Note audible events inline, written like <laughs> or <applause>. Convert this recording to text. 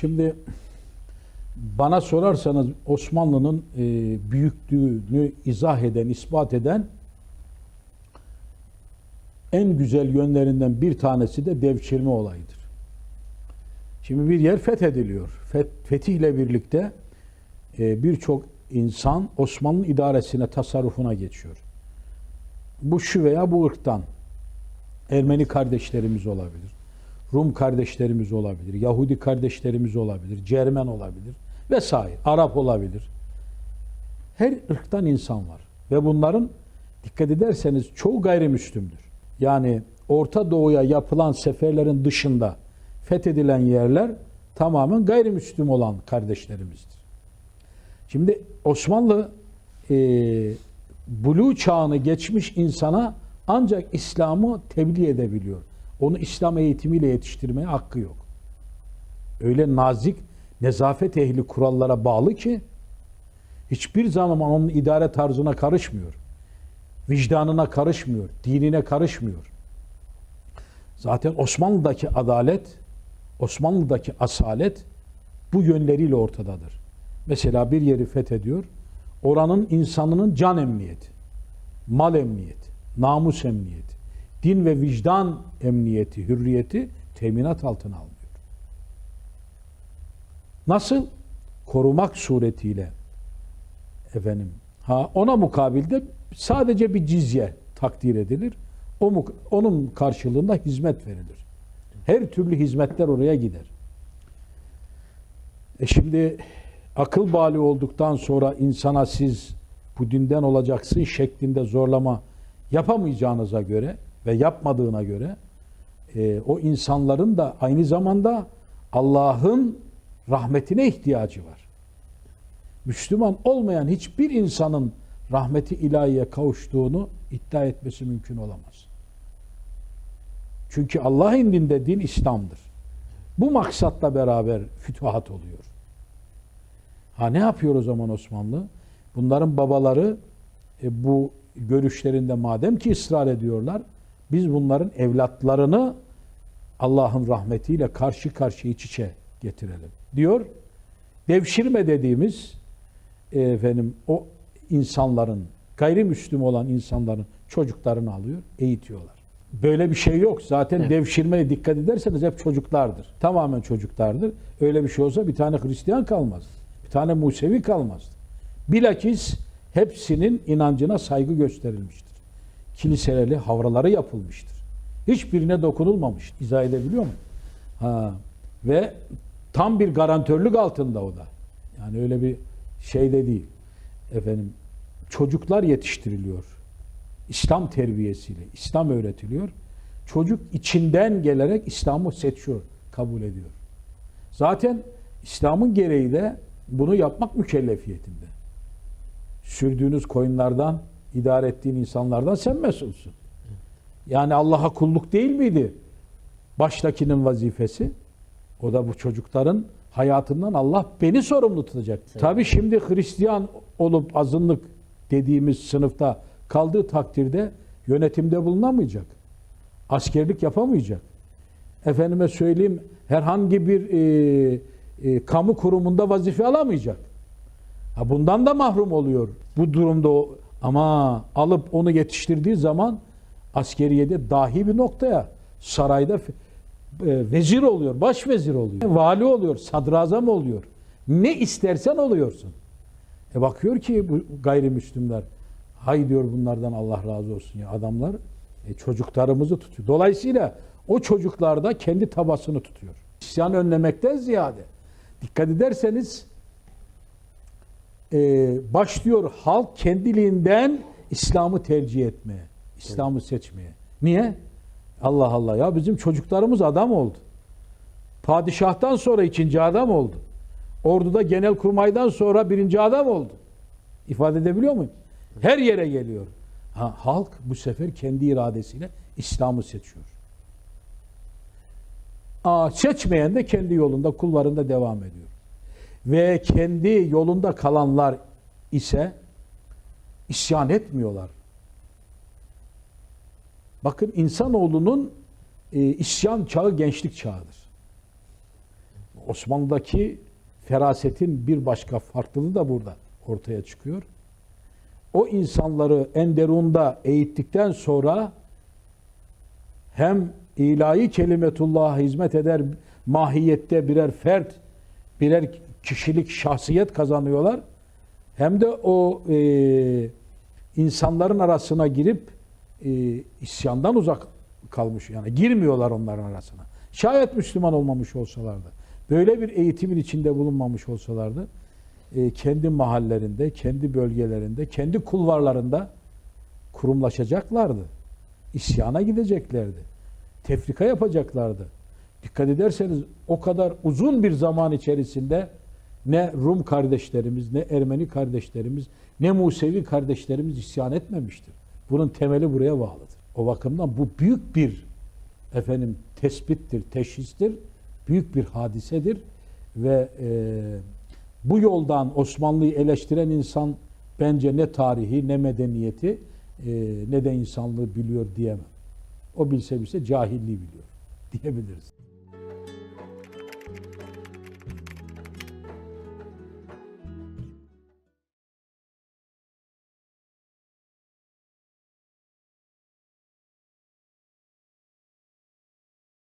Şimdi bana sorarsanız Osmanlı'nın e, büyüklüğünü izah eden, ispat eden en güzel yönlerinden bir tanesi de devşirme olayıdır. Şimdi bir yer fethediliyor. Fet, fetihle birlikte e, birçok insan Osmanlı idaresine, tasarrufuna geçiyor. Bu şu veya bu ırktan Ermeni kardeşlerimiz olabilir. Rum kardeşlerimiz olabilir. Yahudi kardeşlerimiz olabilir. Cermen olabilir. Vesaire. Arap olabilir. Her ırktan insan var. Ve bunların dikkat ederseniz çoğu gayrimüslimdir. Yani Orta Doğu'ya yapılan seferlerin dışında fethedilen yerler tamamen gayrimüslim olan kardeşlerimizdir. Şimdi Osmanlı e, Bulu çağını geçmiş insana ancak İslam'ı tebliğ edebiliyor. Onu İslam eğitimiyle yetiştirmeye hakkı yok. Öyle nazik, nezafet ehli kurallara bağlı ki hiçbir zaman onun idare tarzına karışmıyor. Vicdanına karışmıyor, dinine karışmıyor. Zaten Osmanlı'daki adalet, Osmanlı'daki asalet bu yönleriyle ortadadır. Mesela bir yeri fethediyor, oranın insanının can emniyeti, mal emniyeti, namus emniyeti, din ve vicdan emniyeti, hürriyeti teminat altına almıyor. Nasıl? Korumak suretiyle efendim. Ha ona mukabilde sadece bir cizye takdir edilir. O onun karşılığında hizmet verilir. Her türlü hizmetler oraya gider. E şimdi akıl bali olduktan sonra insana siz bu dinden olacaksın şeklinde zorlama yapamayacağınıza göre ve yapmadığına göre e, o insanların da aynı zamanda Allah'ın rahmetine ihtiyacı var. Müslüman olmayan hiçbir insanın rahmeti ilahiye kavuştuğunu iddia etmesi mümkün olamaz. Çünkü Allah indinde din İslam'dır. Bu maksatla beraber fütuhat oluyor. Ha ne yapıyor o zaman Osmanlı? Bunların babaları e, bu görüşlerinde madem ki ısrar ediyorlar, biz bunların evlatlarını Allah'ın rahmetiyle karşı karşıya iç içe getirelim diyor. Devşirme dediğimiz e, efendim o insanların gayrimüslim olan insanların çocuklarını alıyor, eğitiyorlar. Böyle bir şey yok. Zaten Evet. devşirmeye dikkat ederseniz hep çocuklardır. Tamamen çocuklardır. Öyle bir şey olsa bir tane Hristiyan kalmaz. Bir tane Musevi kalmaz. Bilakis hepsinin inancına saygı gösterilmiştir. Kiliseleri, havraları yapılmıştır. Hiçbirine dokunulmamış. İzah edebiliyor mu? Ha. Ve tam bir garantörlük altında o da. Yani öyle bir şey de değil. Efendim çocuklar yetiştiriliyor. İslam terbiyesiyle, İslam öğretiliyor. Çocuk içinden gelerek İslam'ı seçiyor, kabul ediyor. Zaten İslam'ın gereği de bunu yapmak mükellefiyetinde. Sürdüğünüz koyunlardan, idare ettiğin insanlardan sen mesulsün. Yani Allah'a kulluk değil miydi? Baştakinin vazifesi. O da bu çocukların hayatından Allah beni sorumlu tutacak. Tabii şimdi Hristiyan olup azınlık dediğimiz sınıfta kaldığı takdirde yönetimde bulunamayacak. Askerlik yapamayacak. Efendime söyleyeyim herhangi bir e, e, kamu kurumunda vazife alamayacak. Ha bundan da mahrum oluyor. Bu durumda o, ama alıp onu yetiştirdiği zaman askeriyede dahi bir noktaya sarayda e, vezir oluyor, baş vezir oluyor, vali oluyor, sadrazam oluyor. Ne istersen oluyorsun. E bakıyor ki bu gayrimüslimler hay diyor bunlardan Allah razı olsun ya adamlar e, çocuklarımızı tutuyor. Dolayısıyla o çocuklar da kendi tabasını tutuyor. İsyan önlemekten ziyade dikkat ederseniz e, başlıyor halk kendiliğinden İslam'ı tercih etmeye, İslam'ı seçmeye. Niye? Allah Allah ya bizim çocuklarımız adam oldu. Padişahtan sonra ikinci adam oldu. Orduda genel kurmaydan sonra birinci adam oldu. İfade edebiliyor muyum? Her yere geliyor. Ha, halk bu sefer kendi iradesiyle İslam'ı seçiyor. Aa, seçmeyen de kendi yolunda kullarında devam ediyor. Ve kendi yolunda kalanlar ise isyan etmiyorlar. Bakın insanoğlunun e, isyan çağı gençlik çağıdır. Osmanlı'daki ferasetin bir başka farklılığı da burada ortaya çıkıyor. O insanları Enderun'da eğittikten sonra hem ilahi kelimetullah'a hizmet eder mahiyette birer fert, birer kişilik şahsiyet kazanıyorlar. Hem de o e, insanların arasına girip e, isyandan uzak kalmış yani girmiyorlar onların arasına. Şayet Müslüman olmamış olsalardı, böyle bir eğitimin içinde bulunmamış olsalardı, e, kendi mahallerinde, kendi bölgelerinde, kendi kulvarlarında kurumlaşacaklardı. İsyana gideceklerdi. Tefrika yapacaklardı. Dikkat ederseniz o kadar uzun bir zaman içerisinde ne Rum kardeşlerimiz, ne Ermeni kardeşlerimiz, ne Musevi kardeşlerimiz isyan etmemiştir. Bunun temeli buraya bağlıdır. O bakımdan bu büyük bir efendim tespittir, teşhistir, büyük bir hadisedir ve e, bu yoldan Osmanlı'yı eleştiren insan bence ne tarihi, ne medeniyeti, e, ne de insanlığı biliyor diyemem. O bilse bilse cahilliği biliyor <laughs> diyebiliriz.